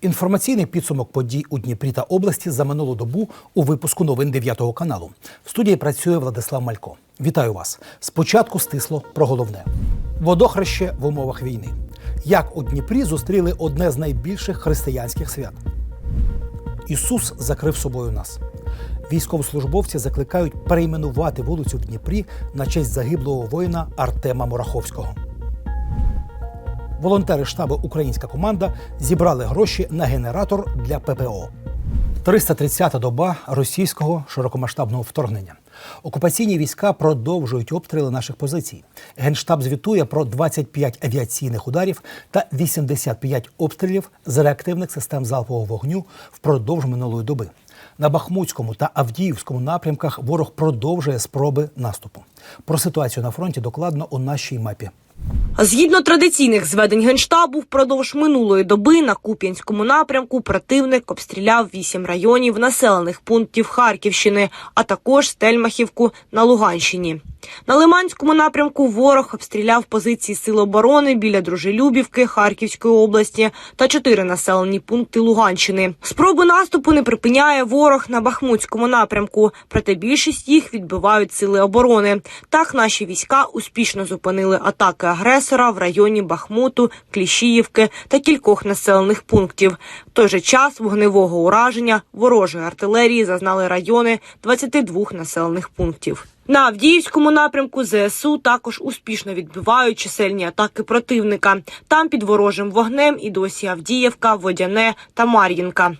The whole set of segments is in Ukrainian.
Інформаційний підсумок подій у Дніпрі та області за минулу добу у випуску новин 9 каналу. В студії працює Владислав Малько. Вітаю вас. Спочатку стисло про головне: водохреще в умовах війни. Як у Дніпрі зустріли одне з найбільших християнських свят. Ісус закрив собою нас. Військовослужбовці закликають перейменувати вулицю в Дніпрі на честь загиблого воїна Артема Мураховського. Волонтери штабу Українська команда зібрали гроші на генератор для ППО. 330-та доба російського широкомасштабного вторгнення. Окупаційні війська продовжують обстріли наших позицій. Генштаб звітує про 25 авіаційних ударів та 85 обстрілів з реактивних систем залпового вогню впродовж минулої доби. На Бахмутському та Авдіївському напрямках ворог продовжує спроби наступу. Про ситуацію на фронті докладно у нашій мапі. Згідно традиційних зведень генштабу, впродовж минулої доби на Куп'янському напрямку противник обстріляв вісім районів населених пунктів Харківщини, а також Стельмахівку на Луганщині. На Лиманському напрямку ворог обстріляв позиції Сил оборони біля Дружелюбівки Харківської області та чотири населені пункти Луганщини. Спроби наступу не припиняє ворог на Бахмутському напрямку, проте більшість їх відбивають сили оборони. Так наші війська успішно зупинили атаки агресора в районі Бахмуту, Кліщіївки та кількох населених пунктів. В той же час вогневого ураження ворожої артилерії зазнали райони 22 населених пунктів. На Авдіївському напрямку ЗСУ також успішно відбивають чисельні атаки противника. Там під ворожим вогнем і досі Авдіївка, Водяне та Мар'їнка.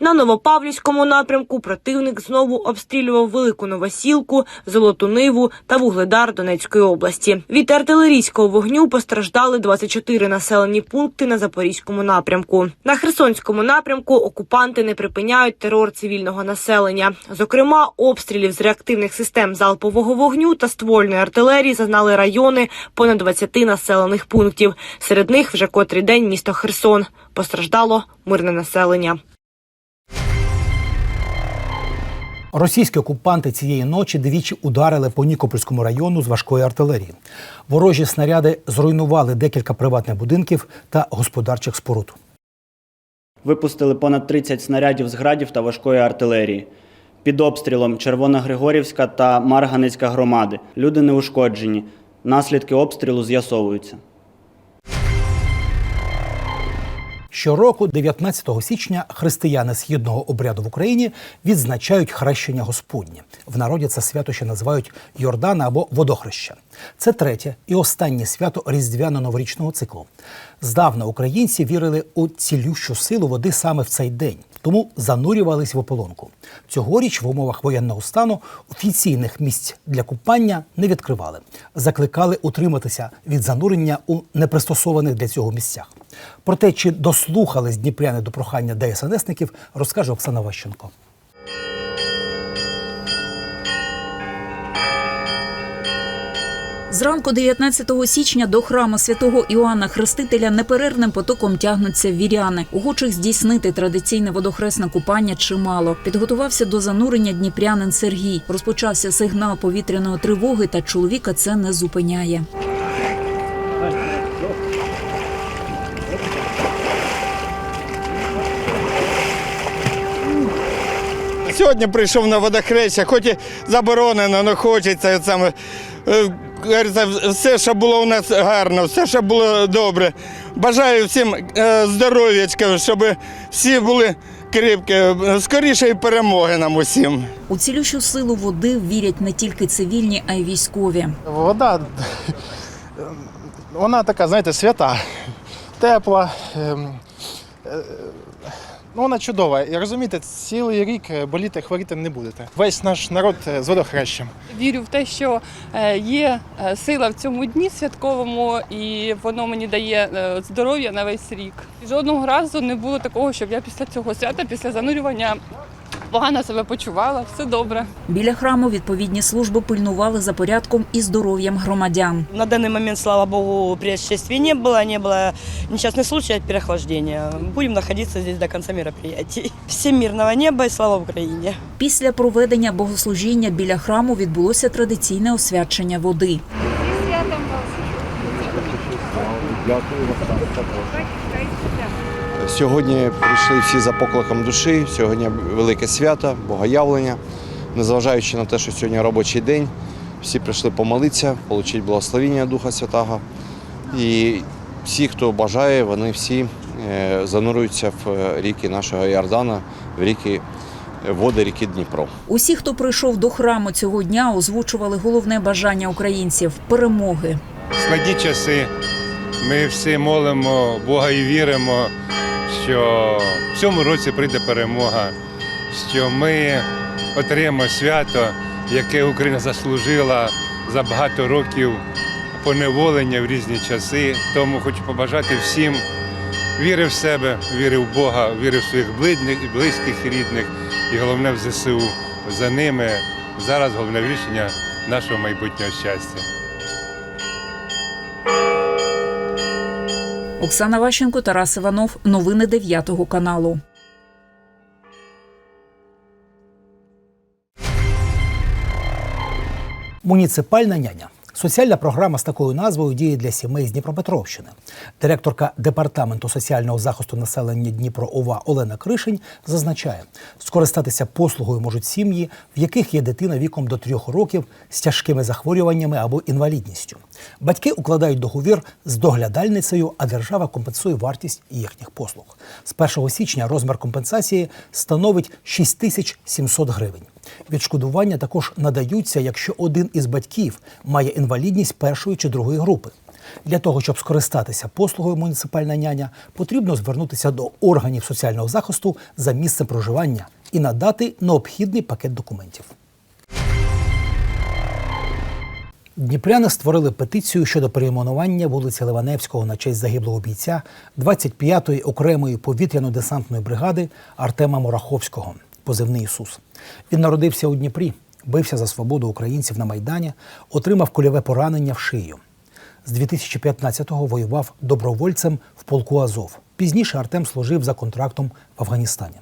На Новопавлівському напрямку противник знову обстрілював Велику Новосілку, Золоту Ниву та Вугледар Донецької області. Від артилерійського вогню постраждали 24 населені пункти на Запорізькому напрямку. На Херсонському напрямку окупанти не припиняють терор цивільного населення. Зокрема, обстрілів з реактивних систем залпового вогню та ствольної артилерії зазнали райони понад 20 населених пунктів. Серед них вже котрий день місто Херсон. Постраждало мирне населення. Російські окупанти цієї ночі двічі ударили по Нікопольському району з важкої артилерії. Ворожі снаряди зруйнували декілька приватних будинків та господарчих споруд. Випустили понад 30 снарядів з градів та важкої артилерії. Під обстрілом Червоногригорівська та Марганецька громади. Люди не ушкоджені. Наслідки обстрілу з'ясовуються. Щороку, 19 січня, християни східного обряду в Україні відзначають хрещення Господнє. В народі це свято ще називають Йордана або водохреща. Це третє і останнє свято різдвяно-новорічного циклу. Здавна українці вірили у цілющу силу води саме в цей день, тому занурювались в ополонку. Цьогоріч в умовах воєнного стану офіційних місць для купання не відкривали. Закликали утриматися від занурення у непристосованих для цього місцях. Про те, чи дослухались дніпряни до прохання ДСНСників, розкаже Оксана Ващенко. Зранку 19 січня до храму святого Іоанна Хрестителя неперервним потоком тягнуться віряни. Охочих здійснити традиційне водохресне купання чимало. Підготувався до занурення дніпрянин Сергій. Розпочався сигнал повітряної тривоги, та чоловіка це не зупиняє. Сьогодні прийшов на водохреща, хоч і заборонено, але хочеться. Саме, е, все, що було у нас гарно, все, що було добре. Бажаю всім е, здоров'ячка, щоб всі були крепкі, скорішої перемоги нам усім. У цілющу силу води вірять не тільки цивільні, а й військові. Вода, вона така, знаєте, свята, тепла. Ну, вона чудова. І розумієте, цілий рік е, боліти, хворіти не будете. Весь наш народ е, з водохрещем. Вірю в те, що е, є сила в цьому дні святковому, і воно мені дає здоров'я на весь рік. Жодного разу не було такого, щоб я після цього свята, після занурювання погано себе почувала. Все добре. Біля храму відповідні служби пильнували за порядком і здоров'ям громадян. На данный момент, слава богу, происшествий не было, не было несчастных случаев переохлаждения. Будем находиться здесь до конца мероприятий. Всем мирного неба и слава Украине! Після проведення богослужіння біля храму відбулося традиційне освячення води. Сьогодні прийшли всі за покликом душі. Сьогодні велике свято, богоявлення. Незважаючи на те, що сьогодні робочий день, всі прийшли помолитися, отримати благословення Духа Святого. І всі, хто бажає, вони всі е, занурюються в ріки нашого Іордана, в ріки е, води ріки Дніпро. Усі, хто прийшов до храму цього дня, озвучували головне бажання українців перемоги. складні часи. Ми всі молимо Бога і віримо, що в цьому році прийде перемога, що ми отримаємо свято, яке Україна заслужила за багато років поневолення в різні часи. Тому хочу побажати всім віри в себе, віри в Бога, віри в своїх близьких, і рідних, і головне в ЗСУ. За ними зараз головне рішення нашого майбутнього щастя. Оксана Ващенко, Тарас Іванов. Новини 9 каналу. Муніципальна няня. Соціальна програма з такою назвою діє для сімей з Дніпропетровщини. Директорка департаменту соціального захисту населення Дніпро ОВА Олена Кришень зазначає, скористатися послугою можуть сім'ї, в яких є дитина віком до трьох років з тяжкими захворюваннями або інвалідністю. Батьки укладають договір з доглядальницею, а держава компенсує вартість їхніх послуг. З 1 січня розмір компенсації становить 6700 гривень. Відшкодування також надаються, якщо один із батьків має інвалідність першої чи другої групи. Для того, щоб скористатися послугою муніципальна няня, потрібно звернутися до органів соціального захисту за місцем проживання і надати необхідний пакет документів. Дніпряни створили петицію щодо перейменування вулиці Ливаневського на честь загиблого бійця 25-ї окремої повітряно-десантної бригади Артема Мураховського, позивний Ісус. Він народився у Дніпрі, бився за свободу українців на Майдані, отримав кульове поранення в шию. З 2015-го воював добровольцем в полку Азов. Пізніше Артем служив за контрактом в Афганістані.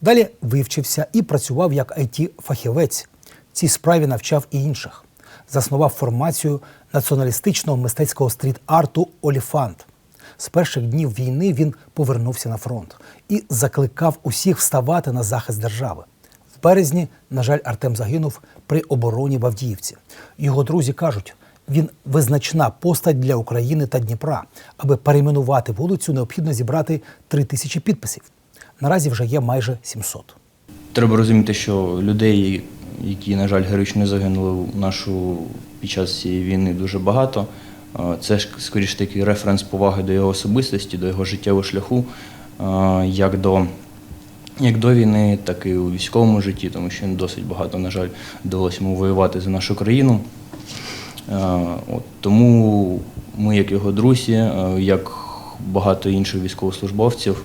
Далі вивчився і працював як it фахівець Цій справі навчав і інших. Заснував формацію націоналістичного мистецького стріт-арту Оліфант. З перших днів війни він повернувся на фронт і закликав усіх вставати на захист держави. В березні, на жаль, Артем загинув при обороні в Авдіївці. Його друзі кажуть, він визначна постать для України та Дніпра. Аби перейменувати вулицю, необхідно зібрати три тисячі підписів. Наразі вже є майже 700. Треба розуміти, що людей, які, на жаль, героїчно загинули у нашу під час цієї війни, дуже багато. Це ж скоріш такий референс поваги до його особистості, до його життєвого шляху, як до, як до війни, так і у військовому житті, тому що досить багато, на жаль, довелося йому воювати за нашу країну. От, тому ми, як його друзі, як багато інших військовослужбовців,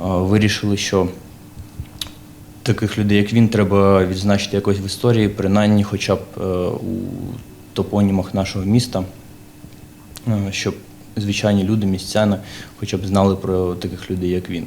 вирішили, що таких людей, як він, треба відзначити якось в історії, принаймні хоча б е, у топонімах нашого міста, щоб звичайні люди, містяни, хоча б знали про таких людей, як він.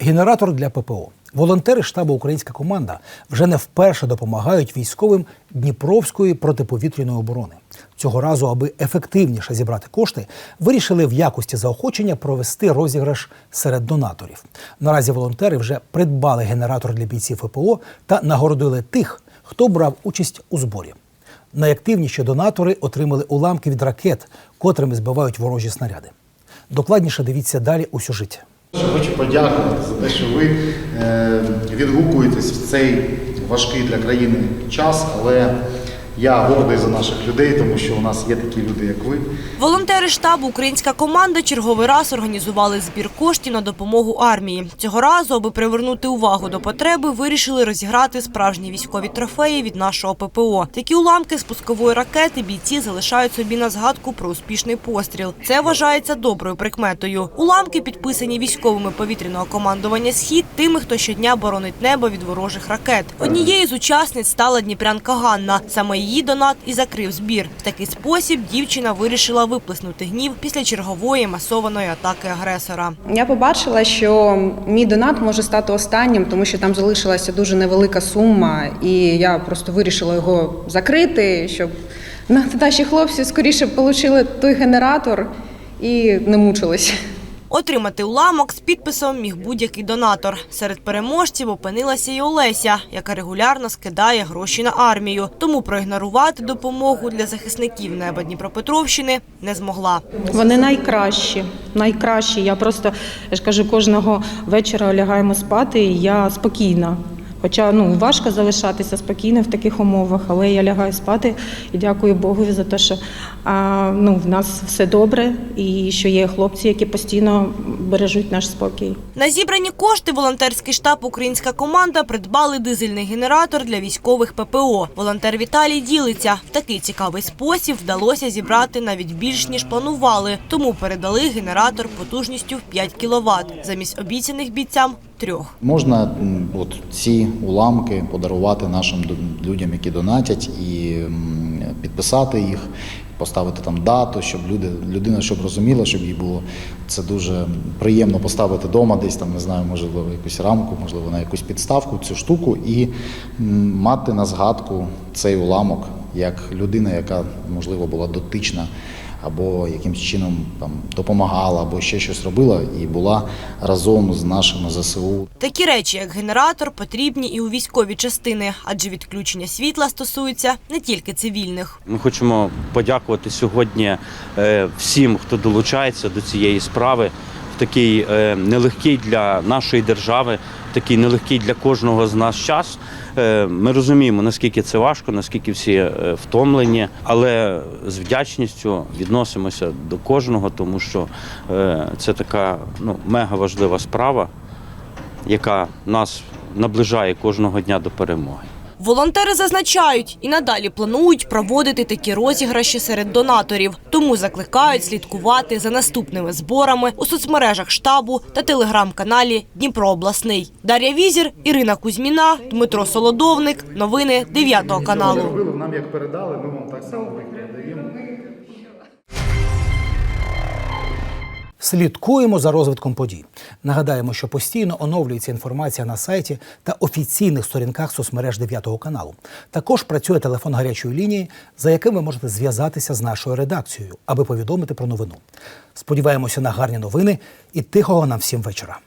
Генератор для ППО. Волонтери штабу Українська команда вже не вперше допомагають військовим Дніпровської протиповітряної оборони. Цього разу, аби ефективніше зібрати кошти, вирішили в якості заохочення провести розіграш серед донаторів. Наразі волонтери вже придбали генератор для бійців ФПО та нагородили тих, хто брав участь у зборі. Найактивніші донатори отримали уламки від ракет, котрими збивають ворожі снаряди. Докладніше дивіться далі у сюжеті. Хочу подякувати за те, що ви е, відгукуєтесь в цей важкий для країни час, але я гордий за наших людей, тому що у нас є такі люди, як ви. Волонтери штабу Українська команда черговий раз організували збір коштів на допомогу армії. Цього разу, аби привернути увагу до потреби, вирішили розіграти справжні військові трофеї від нашого ППО. Такі уламки з пускової ракети бійці залишають собі на згадку про успішний постріл. Це вважається доброю прикметою. Уламки підписані військовими повітряного командування Схід тими, хто щодня боронить небо від ворожих ракет. Однією з учасниць стала дніпрянка Ганна. Саме її донат і закрив збір. В такий спосіб дівчина вирішила виплеснути гнів після чергової масованої атаки агресора. Я побачила, що мій донат може стати останнім, тому що там залишилася дуже невелика сума, і я просто вирішила його закрити, щоб наші хлопці скоріше отримали той генератор і не мучились. Отримати уламок з підписом міг будь-який донатор. Серед переможців опинилася й Олеся, яка регулярно скидає гроші на армію. Тому проігнорувати допомогу для захисників неба Дніпропетровщини не змогла. Вони найкращі, найкращі. Я просто я ж кажу, кожного вечора лягаємо спати, і я спокійна. Хоча ну важко залишатися спокійно в таких умовах, але я лягаю спати і дякую Богу за те, що а, ну, в нас все добре, і що є хлопці, які постійно бережуть наш спокій. На зібрані кошти волонтерський штаб «Українська команда» придбали дизельний генератор для військових ППО. Волонтер Віталій ділиться. В такий цікавий спосіб вдалося зібрати навіть більш, ніж планували. Тому передали генератор потужністю в 5 кВт замість обіцяних бійцям – трьох. Можна от ці уламки подарувати нашим людям, які донатять, і підписати їх, поставити там дату, щоб люди, людина щоб розуміла, щоб їй було це дуже приємно поставити вдома, десь там не знаю, можливо, якусь рамку, можливо, на якусь підставку цю штуку, і мати на згадку цей уламок як людина, яка можливо була дотична. Або якимось чином там допомагала, або ще щось робила, і була разом з нашими ЗСУ. Такі речі, як генератор, потрібні і у військові частини, адже відключення світла стосується не тільки цивільних. Ми хочемо подякувати сьогодні е, всім, хто долучається до цієї справи такий е, нелегкий для нашої держави, такий нелегкий для кожного з нас час. Е, Ми розуміємо, наскільки це важко, наскільки всі е, втомлені, але з вдячністю відносимося до кожного, тому що це така ну, мега важлива справа, яка нас наближає кожного дня до перемоги. Волонтери зазначають і надалі планують проводити такі розіграші серед донаторів. Тому закликають слідкувати за наступними зборами у соцмережах штабу та телеграм-каналі Дніпро обласний. Дар'я Візір, Ірина Кузьміна, Дмитро Солодовник. Новини 9 каналу. Нам як передали, ми вам так само Слідкуємо за розвитком подій. Нагадаємо, що постійно оновлюється інформація на сайті та офіційних сторінках соцмереж 9 каналу. Також працює телефон гарячої лінії, за яким ви можете зв'язатися з нашою редакцією, аби повідомити про новину. Сподіваємося на гарні новини і тихого нам всім вечора.